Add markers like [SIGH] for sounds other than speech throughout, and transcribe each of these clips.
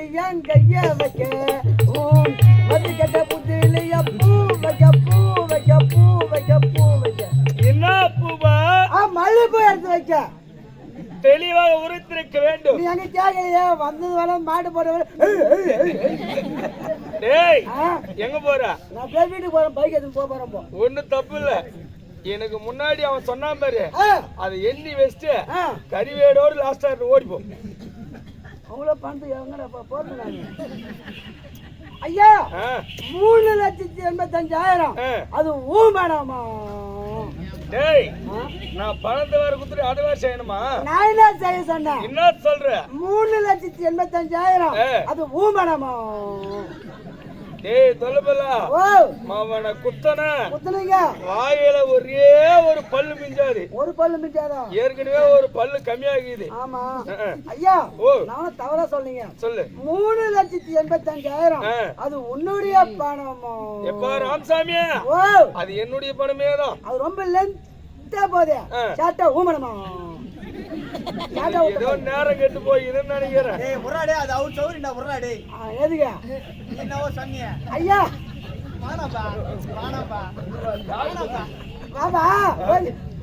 என் கைய வைக்க உம் மது கட்ட புத்தியில பூ வைக்க பூ வைக்க பூ வைக்க பூ வைக்க. என்ன பூவா? ஆ மல்லிப்பூ எடுத்து வைக்க. தெளிவாக உரைத்திருக்க வேண்டும். நீ அங்க கேட்கலையே வந்தது வர மாட்டு போட டேய் எங்க போற? நான் போய் வீட்டுக்கு போறேன் பைக் எடுத்து போக போறேன் போ. ஒண்ணு தப்பு இல்ல. எனக்கு முன்னாடி அவன் சொன்னான் பாரு. அதை எண்ணி வச்சுட்டு கறிவேடோடு லாஸ்டா ஓடிப்போம் அவங்கள பணத்து எங்கடா போட்டு நான் ஐயா மூணு லட்சத்தி எண்பத்தஞ்சாயிரம். அது ஊ மேடமா? டேய் நான் பணத்தை வேற குத்துட்டு அதை வேற செய்யணுமா? நான் என்ன செய்ய சொன்னேன்? என்ன சொல்ற? மூணு லட்சத்தி எண்பத்தஞ்சாயிரம். அது ஊ மேடமா? டேய் தொலைபலா ஓ. அவனை குத்தன? குத்துனீங்க வாயில ஒரே ஒரு பல்லு மிஞ்சாது. ஒரு பல்லு மிச்சாதான் ஏற்கனவே ஒரு பல்லு கம்மியாகுது. ஆமா. ஐயா ஓ. நானும் தவறா சொன்னீங்க சொல்லு. மூணு லட்சத்தி எண்பத்தஞ்சாயிரம். அது உன்னுடைய பணமா? எப்பா ராமசாமியா அது என்னுடைய பணமே தான். அது ரொம்ப லென்த்தா போதே. சாட்டா ஊமனமா ஏதோ நேரம் கெட்டு போயிதுன்னு நினைக்கிறேன். டேய் முறாடே அது அவுட் சௌரிண்டா முறாடே எதுங்க நீ என்னவோ சொன்னீங்க ஐயா. வாடாப்பா வாடாப்பா வாடாப்பா வாப்பா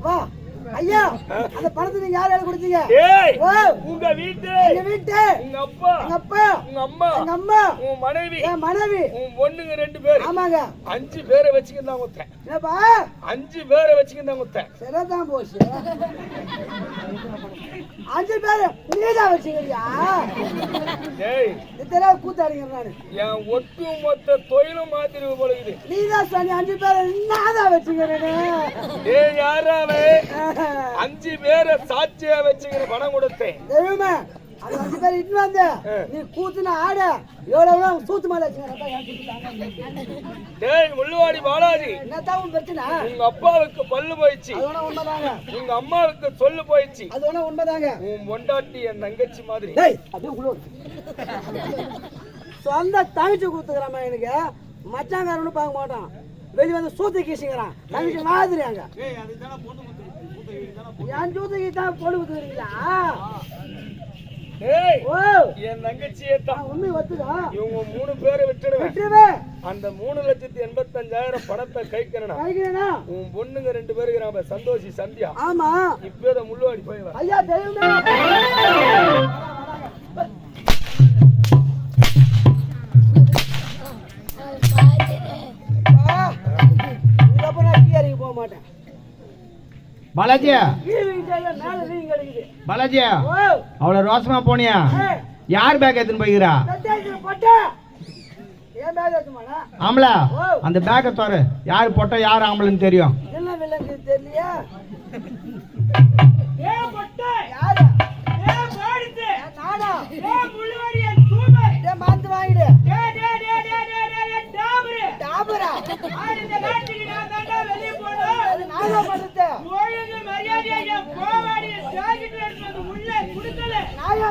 வா. ஐயா அந்த பணத்தை நீங்க யார் கொடுத்தீங்க? உங்க வீட்டு எங்க வீட்டு? உங்க அப்பா எங்க அப்பா உங்க அம்மா எங்க அம்மா உன் மனைவி என் மனைவி. உன் பொண்ணுங்க ரெண்டு பேர். ஆமாங்க. அஞ்சு பேரை வச்சுக்கிட்டு குத்தேன். என்னப்பா? அஞ்சு பேரை வச்சுக்கிட்டு குத்தேன். சரிதான் போச்சு. அஞ்சு பேரு நீதான் வச்சுக்கிறியா? இதெல்லாம் கூத்தாடிங்க நானு. என் ஒட்டு மொத்த தொழிலும் மாத்திருக்க போல இது நீதான் சொன்னி அஞ்சு பேரு நான் தான் வச்சுக்கிறேன்னு டேய் யாராவே அஞ்சு பேரை சாட்சியா வச்சுக்கிற பணம் கொடுத்தேன். தெய்வமே அந்த அஞ்சு பேர் இட்டு வந்து. நீ கூத்துன ஆட. எவ்வளவு சூத்து மேல டேய் முள்ளுவாடி பாலாஜி. என்னத்தான் உன் பிரச்சனை? உங்க அப்பாவுக்கு பல்லு போயிடுச்சு. அது உண்மைதாங்க. உங்க அம்மாவுக்கு சொல்லு போயிடுச்சு. அது வேணா உண்மைதாங்க. உன் பொண்டாட்டி என் தங்கச்சி மாதிரி. டேய் அப்படியே உள்ள விடு. சொந்த தங்கச்சி கூத்துக்கிறாமா எனக்கு. மச்சாங்காரனு பார்க்க மாட்டான். வெளிய வந்து சூத்து கீசுங்கிறான். தங்கச்சி மாதிரி அங்க டேய் அதுதான பொண்ணு குத்து குத்த வீடு தான என் தங்கச்சியே தான் உண்மை ஒத்துக்கா இவங்க மூணு பேரை விட்டுடுவேன். அந்த மூணு லட்சத்தி எண்பத்தஞ்சாயிரம் பணத்தை கைக்கிறனா? உன் பொண்ணுங்க ரெண்டு பேரு இருக்கிறாங்க சந்தோஷி சந்தியா. ஆமா. இப்ப இதை முள்ளுவாடி போய் ஐயா இறங்கி போக மாட்டேன். பாலாஜி கீ வீட்டால மேல வீங்க கிடைக்குது பாலாஜி ஓ. அவ்வளவு ரோசமா போனியா? யார் பேக் எடுத்துன்னு போய்க்கிறா? ஆம்பளை. அந்த பேக்கை தோறு யார் பொட்டை யார் ஆம்பளைன்னு தெரியும். [LAUGHS]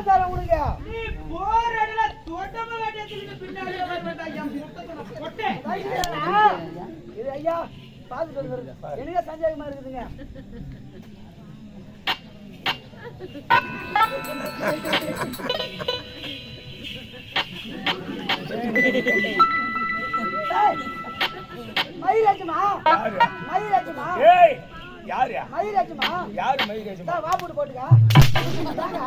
நான் ஏன் தரேன் உனக்கு? தைக்கிறேனா? இது ஐயா, பார்த்துட்டு வந்துருங்க. எனக்கே சந்தேகமா இருக்குதுங்க. மயிலாச்சுமா? மயிலாச்சுமா? ஏய் யாரு மயிலாச்சுமா? யாரு இந்தா, வா போட்டு போட்டுக்க. இந்தாங்க,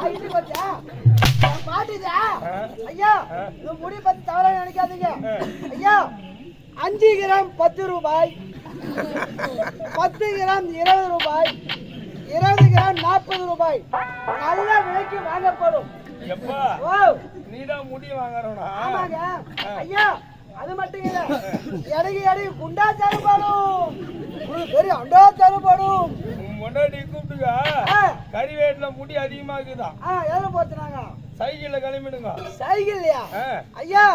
ஐயா இந்த முடி பத்தி தவறா நினைக்காதீங்க ஐயா அஞ்சு கிராம் பத்து ரூபாய் பத்து கிராம் இருபது ரூபாய் இருபது கிராம் நாற்பது ரூபாய் நல்ல விலைக்கு வாங்கப்படும் எப்பா நீதான் முடி வாங்குறோம் ஆமாங்க ஐயா அது மட்டும் இல்ல எடைக்கு எடை குண்டா தரப்படும் உங்களுக்கு பெரிய அண்டா தரப்படும் உன் பொண்டாட்டி கூப்பிட்டுங்க ஆ, கறிவேட்டுல முடி அதிகமாக்குதான் ஆ எதில் போச்சுனாங்க? சைக்கிள்ல கிளம்பிடுங்க. சைக்கிள்லையா? ஐயா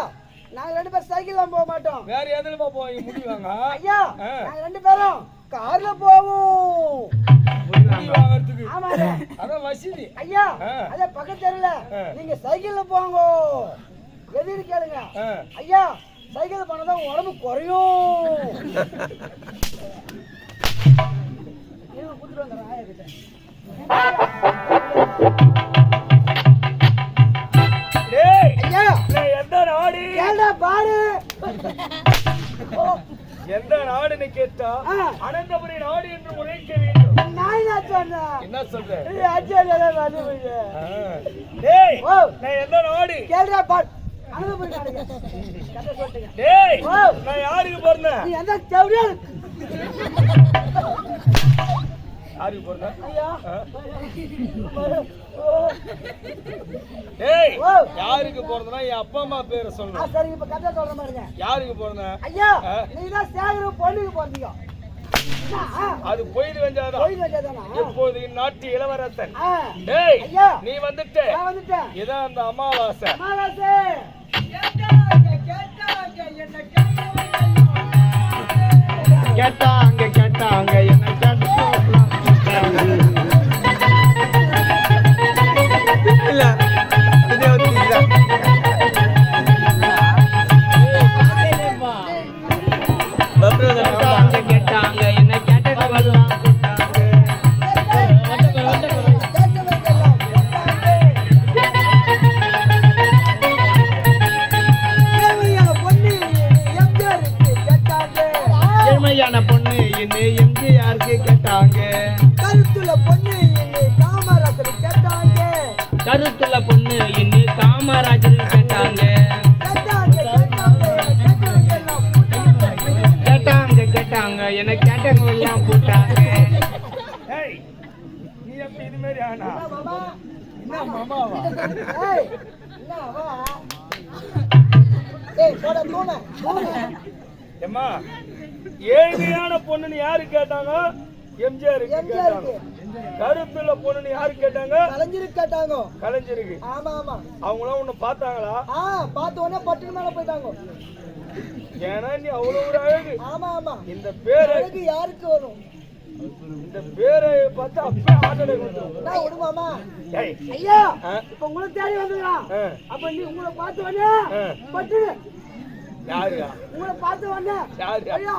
நாங்க ரெண்டு பேரும் சைக்கிள்ல போக மாட்டோம். வேற எதுல போய் முடி வாங்க? ஐயா. நாங்க ரெண்டு பேரும் கார்ல போவோம். வாங்குறதுக்கு. ஆமாங்க. அதான் வசதி. ஐயா. அதே பக்கத்து தெருல ஆ. நீங்க சைக்கிள்ல போங்க. எதிர்னு கேளுங்க. ஐயா சைக்கிள் உங்க உடம்பு குறையும் இருங்க, கொடுத்துட்டு வந்துடுறேன் ஆயா கிட்ட. டேய் ஐயா இல்ல, நாடு கேள்டா பாரு எந்த நாடுன்னு கேட்டா அனந்தபுரி நாடு என்று உரைக்க வேண்டும் நான் என்ன சொன்னேன் என்ன டேய் எந்த நாடு கேள்டா பாரு அங்க டேய் நான் யாருக்கு பிறந்தேன் எந்த செவடியா யாருக்கு பிறந்தேன் ஐயா. ஆ? ஓ. டேய் ஓ. யாருக்கு பிறந்தனா என் அப்பா அம்மா பேரை ஆ, சொல்லணும் சரி இப்ப கதை சொல்ற மாதிரிங்க யாருக்கு பிறந்தேன் ஐயா. நீ தான் சேகர பொண்ணுக்கு போறீங்க அது பொய்து வெஞ்சாதான்? இப்போது இந்நாட்டு இளவரசன்? டேய் ஐயா. நீ வந்துட்ட. நான் வந்துட்டேன். இதான் அந்த அமாவாசை. அமாவாசை. கேட்டாங்க, கேட்டாங்க, என்னை கருத்துள்ள பொண்ணு என்ன காமராஜருக்கு கேட்டாங்க. கேட்டாங்க, கேட்டாங்க. கேட்டாங்க கேட்டாங்க. என்ன கேட்டவங்க எல்லாம் போட்டாங்க ஏய் நீ எப்படி இது மாதிரி ஆனா? என்ன மாமா? என்ன மாமாவா? ஏழ்மையான பொண்ணுன்னு யாரு கேட்டாங்க? எம்ஜிஆர் எம்ஜிஆருக்கு. கேட்டாங்க. கருப்புள்ள பொண்ணுன்னு யாரு கேட்டாங்க? கலைஞருக்கு கேட்டாங்க. கலைஞருக்கு. ஆமா ஆமா. அவங்களாம் உன்னை பார்த்தாங்களா? ஆ பார்த்த உடனே பட்டுனு மேல போயிட்டாங்க. ஏன்னா நீ அவ்வளவு ஒரு அழகு. ஆமா ஆமா. இந்த பேரை அழகு யாருக்கு வரும்? இந்த பேரை பார்த்தா ஆட்டடை வந்துடும் நான் விடுமாமா? ஐயா. இப்ப உங்களை தேடி ஆ. அப்ப நீ உங்களை பார்த்த ஆ. பட்டுனு. யாருயா உங்களை பார்த்த உடனே யாரு? ஐயா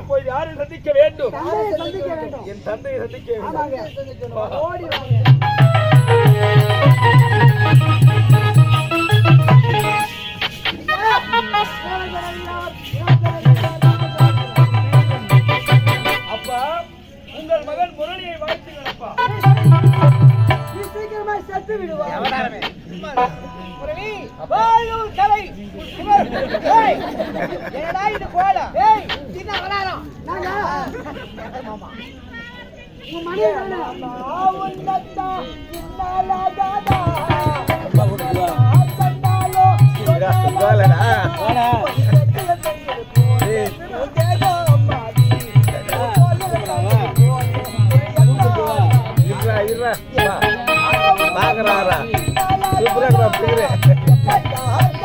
இப்போ யாரை சந்திக்க வேண்டும். தந்தையை சந்திக்க வேண்டும். என் தந்தையை சந்திக்க வேண்டும். என்னடா இது கோலம்? ஏய் என்ன விளையாடம் நாங்க உன் மனைவி தானே? ஆத்தந்தாலோ, Bye.